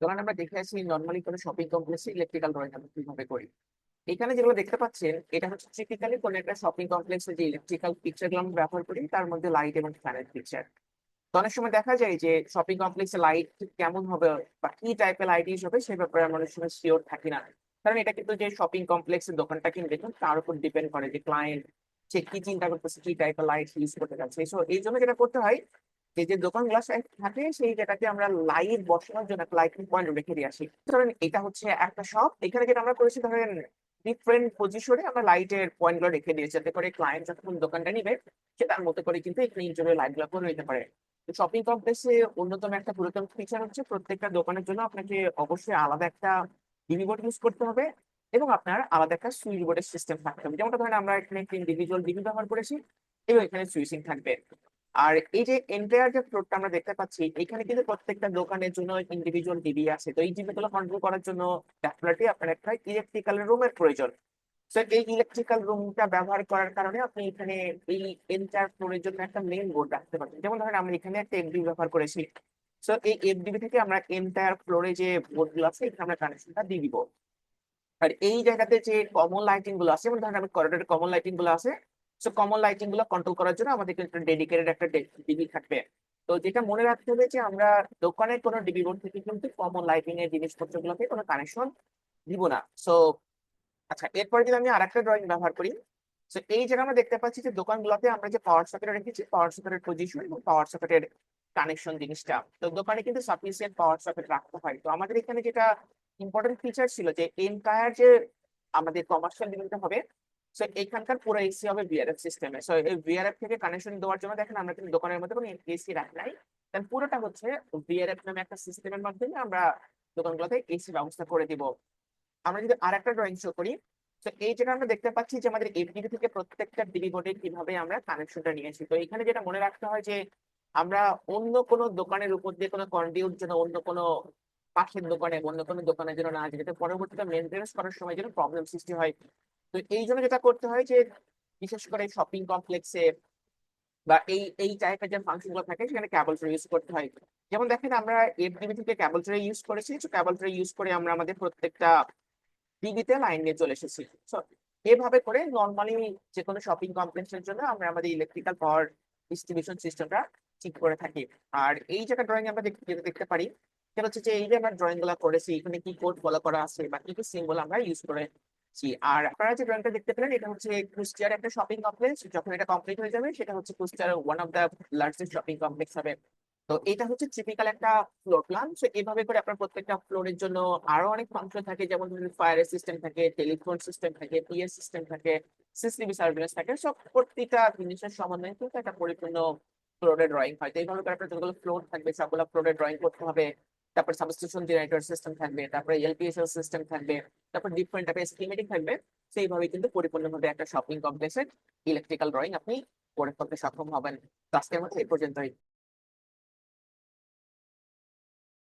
ধরেন আমরা দেখে আসি নর্মালি কোনো শপিং কমপ্লেক্সে ইলেকট্রিক্যাল ড্রয়িং আমরা কীভাবে করি। এখানে যেগুলো দেখতে পাচ্ছেন এটা হচ্ছে টিপিক্যালি কোনো একটা শপিং কমপ্লেক্সে যে ইলেকট্রিক্যাল পিকচারগুলো আমরা ব্যবহার করি, তার মধ্যে লাইট এবং ফ্যানের পিকচার তো অনেক সময় দেখা যায় যে শপিং কমপ্লেক্সে লাইট কেমন হবে বা কি টাইপের লাইট ইউজ হবে সেই ব্যাপারে আমরা অনেক সময় শিওর থাকি না। কারণ এটা কিন্তু যে শপিং কমপ্লেক্সের দোকানটা কিনে দেখুন তার উপর ডিপেন্ড করে যে ক্লায়েন্ট সে কি চিন্তা করতেছে, কি টাইপের লাইট ইউজ করতে যাচ্ছে সো এই জন্য যেটা করতে হয় যে যে দোকানগুলো থাকে, সেই জায়গাতে আমরা লাইট বসানোর জন্য একটা লাইটিং পয়েন্ট রেখে দিয়ে আসি। ধরেন এটা হচ্ছে একটা শপ এখানে যেটা আমরা করেছি, ধরেন ডিফারেন্ট পজিশনে আমরা লাইটের পয়েন্টগুলো রেখে দিয়েছি, যাতে করে ক্লায়েন্ট যখন দোকানটা নিবে, সে তার মতো করে কিন্তু এখানে ইন্টারভিউ লাইটগুলো করে নিতে পারে। শপিং কমপ্লেক্সে অন্যতম একটা পুরাতন ফিচার হচ্ছে, প্রত্যেকটা দোকানের জন্য আপনাকে অবশ্যই আলাদা একটা ডিবি বোর্ড ইউজ করতে হবে এবং আপনার আলাদা একটা সুইচ বোর্ডের সিস্টেম থাকতে হবে। যেমনটা ধরেন আমরা এখানে একটা ইন্ডিভিজুয়াল ডিবি ব্যবহার করেছি এবং এখানে সুইচিং থাকবে। আর এই যে এন্টায়ার যে ফ্লোরটা আমরা দেখতে পাচ্ছি, এখানে কিন্তু প্রত্যেকটা দোকানের জন্য ইন্ডিভিজুয়াল ডিবি আছে। তো এই ডিবি গুলো কন্ট্রোল করার জন্য ডেফিনেটলি আপনার একটা ইলেকট্রিক্যাল রুমের প্রয়োজন। সো এই ইলেকট্রিক্যাল রুমটা ব্যবহার করার কারণে আপনি এখানে এই এন্টায়ার ফ্লোরের জন্য একটা মেইন বোর্ড রাখতে পারবেন। যেমন ধরেন আমরা এখানে একটা এফডিবি ব্যবহার করেছি। সো এই এফডিবি থেকে আমরা এন্টায়ার ফ্লোরে যে বোর্ডগুলো আছে, এখানে আমরা কানেকশনটা দিয়ে দিব। আর এই জায়গাতে যে কমন লাইটিংগুলো আছে, যেমন ধরেন আমি করিডোরে কমন লাইটিংগুলো আছে সো কমন লাইটিংগুলো কন্ট্রোল করার জন্য আমাদের কিন্তু ডেডিকেটেড একটা ডিবি থাকবে। তো যেটা মনে রাখতে হবে যে আমরা দোকানের কোনো ডিবি বোর্ড থেকে কিন্তু কমন লাইটিং এর জিনিসপত্রগুলোকে কোনো কানেকশন দিব না। সো আচ্ছা এরপরে যদি আমি আরেকটা ড্রয়িং ব্যবহার করি সো এই জায়গায় আমরা দেখতে পাচ্ছি যে দোকানগুলোতে আমরা যে পাওয়ার সকেট রেখেছি পাওয়ার সকেটের পজিশন এবং পাওয়ার সকেটের কানেকশন জিনিসটা। তো দোকানে কিন্তু সাফিসিয়েন্ট পাওয়ার সকেট রাখতে হয়। তো আমাদের এখানে যেটা ইম্পর্টেন্ট ফিচার ছিল যে এন্টায়ার যে আমাদের কমার্শিয়াল বিল্ডিংটা হবে সো এখানকার পুরো এসি হবে ভিআরএফ সিস্টেমে সো এই ভিআরএফ থেকে কানেকশন দেওয়ার জন্য দেখেন আমরা কিন্তু দোকানের মধ্যে কোনো এসি রাখি নাই। দেন পুরোটা হচ্ছে ভিআরএফ নামে একটা সিস্টেমের মাধ্যমে আমরা দোকানগুলোতে এসি ব্যবস্থা করে দিব। আমরা যদি আর একটা ড্রয়িং শো করি, তো এই জায়গায় আমরা দেখতে পাচ্ছি যে আমাদের এফডিবি থেকে প্রত্যেকটা ডিবি বোর্ডে কীভাবে আমরা কানেকশনটা নিয়েছি। তো এখানে যেটা মনে রাখতে হয় যে আমরা অন্য কোনো দোকানের উপর দিয়ে কোনো কন্ডিউট যেন অন্য কোনো পাশের দোকানে, অন্য কোনো দোকানের জন্য না যেতে, পরবর্তীতে মেনটেন্স করার সময় যেন প্রবলেম সৃষ্টি হয়। তো এই জন্য যেটা করতে হয় যে, বিশেষ করে শপিং কমপ্লেক্সে বা এই এই টাইপের যে ফাংশনগুলো থাকে, সেখানে ক্যাবল ট্রে ইউজ করতে হয়। যেমন দেখেন আমরা এফডিবি থেকে ক্যাবল ট্রে ইউজ করেছি। তো ক্যাবল ট্রে ইউজ করে আমরা আমাদের প্রত্যেকটা ডিবিতে লাইন নিয়ে চলে এসেছি। এভাবে করে নর্মালি যে কোনো শপিং কমপ্লেক্সের জন্য আমরা আমাদের ইলেকট্রিক্যাল পাওয়ার ডিস্ট্রিবিউশন সিস্টেমটা ঠিক করে থাকি। আর এই জায়গা ড্রয়িং আমরা দেখতে দেখতে পারি। সেটা হচ্ছে যে, এই যে আমরা ড্রয়িংগুলো করেছি, এখানে কি কোড ফলো করা আছে বা কি কি সিম্বল আমরা ইউজ করেছি আর আপনারা যে ড্রয়িংটা দেখতে পেলেন, এটা হচ্ছে কুষ্টিয়ার একটা শপিং কমপ্লেক্স যখন এটা কমপ্লিট হয়ে যাবে, সেটা হচ্ছে কুষ্টিয়ার one of the largest shopping complex হবে। তো এটা হচ্ছে টিপিক্যাল একটা ফ্লোর প্ল্যান সো এভাবে করে আপনার প্রত্যেকটা ফ্লোরের জন্য আরও অনেক ফাংশন থাকে। যেমন ধরুন ফায়ার সিস্টেম থাকে টেলিফোন সিস্টেম থাকে পিএস সিস্টেম থাকে সিসিটিভি সার্ভিলেন্স থাকে। সব প্রত্যেকটা জিনিসের সমন্বয়ে কিন্তু একটা পরিপূর্ণ ফ্লোরের ড্রয়িং হয়। তো এইভাবে করে আপনার যতগুলো ফ্লোর থাকবে, সবগুলো ফ্লোরের ড্রয়িং করতে হবে। তারপর সাবস্টেশন জেনারেটর সিস্টেম থাকবে, তারপরে এলপিএসএল সিস্টেম থাকবে, তারপর ডিফারেন্ট টাইপের স্কিমেটিক থাকবে সেইভাবে কিন্তু পরিপূর্ণভাবে একটা শপিং কমপ্লেক্সের ইলেকট্রিক্যাল ড্রয়িং আপনি করে ফেলতে সক্ষম হবেন। আজকের মধ্যে এই পর্যন্তই।